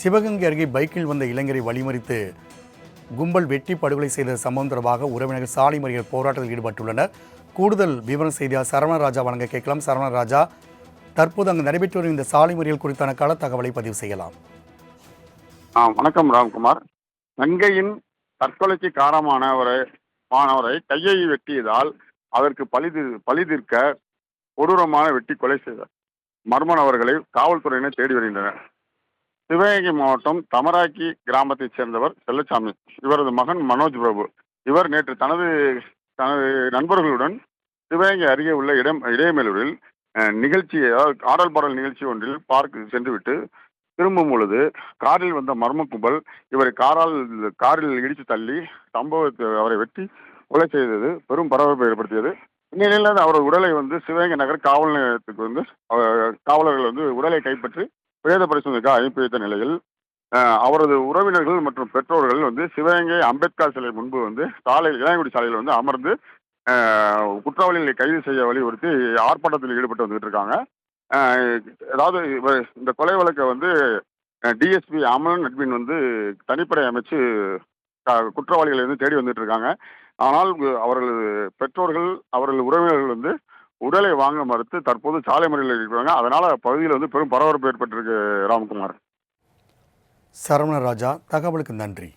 சிவகங்கை அருகே பைக்கில் வந்த இளைஞரை வழிமறித்து கும்பல் வெட்டி படுகொலை செய்த சம்பவம் தொடர்பாக உறவினர்கள் சாலை மறியல் போராட்டத்தில் ஈடுபட்டுள்ளனர். கூடுதல் விவரம் செய்தியார் சரவணராஜா வழங்க கேட்கலாம். சரவணராஜா தற்போது அங்கு நடைபெற்று வரும் இந்த சாலை மறியல் குறித்தான கள தகவலை பதிவு செய்யலாம். ஆ வணக்கம் ராம்குமார். கங்கையின் தற்கொலைக்கு காரணமானவரை மாணவரை கையை வெட்டியதால் அதற்கு பழி பழிதிர்க்க தீர்க்க கொடூரமான வெட்டி கொலை செய்தார் மர்ம காவல்துறையினர் தேடி வருகின்றனர். சிவகங்கை மாவட்டம் தமராக்கி கிராமத்தைச் சேர்ந்தவர் செல்லச்சாமி இவரது மகன் மனோஜ் பிரபு. இவர் நேற்று தனது தனது நண்பர்களுடன் சிவகங்கை அருகே உள்ள இடம் இடையமேலூரில் நிகழ்ச்சி அதாவது ஆடல் பாடல் நிகழ்ச்சி ஒன்றில் பார்க்கு சென்றுவிட்டு திரும்பும் பொழுது காரில் வந்த மர்ம கும்பல் இவரை காரால் காரில் இடித்து தள்ளி சம்பவத்தை அவரை வெட்டி கொலை செய்தது பெரும் பரபரப்பை ஏற்படுத்தியது. இந்நிலையில் அவரது உடலை வந்து சிவகங்கை நகர் காவல் நிலையத்துக்கு வந்து காவலர்கள் வந்து உடலை கைப்பற்றி பிரேத பரிசோதனைக்கு அனுப்பி நிலையில் அவரது உறவினர்கள் மற்றும் பெற்றோர்கள் வந்து சிவகங்கை அம்பேத்கர் சிலை முன்பு வந்து சாலையில் இளையங்குடி சாலையில் வந்து அமர்ந்து குற்றவாளிகளை கைது செய்ய வலியுறுத்தி ஆர்ப்பாட்டத்தில் ஈடுபட்டு வந்துகிட்டு இருக்காங்க. அதாவது இந்த கொலை வழக்கை வந்து டிஎஸ்பி அமலன் அட்மின் வந்து தனிப்படை அமைச்சு க- குற்றவாளிகளை வந்து தேடி வந்துட்டு இருக்காங்க. ஆனால் அவர்களது பெற்றோர்கள் அவர்கள் உறவினர்கள் வந்து உடலை வாங்க மறுத்து தற்போது சாலை முறையில் இருக்கிறாங்க அதனால் பகுதியில் வந்து பெரும் பரபரப்பு ஏற்பட்டிருக்கு ராம்குமார். சரவணராஜா தகவலுக்கு நன்றி.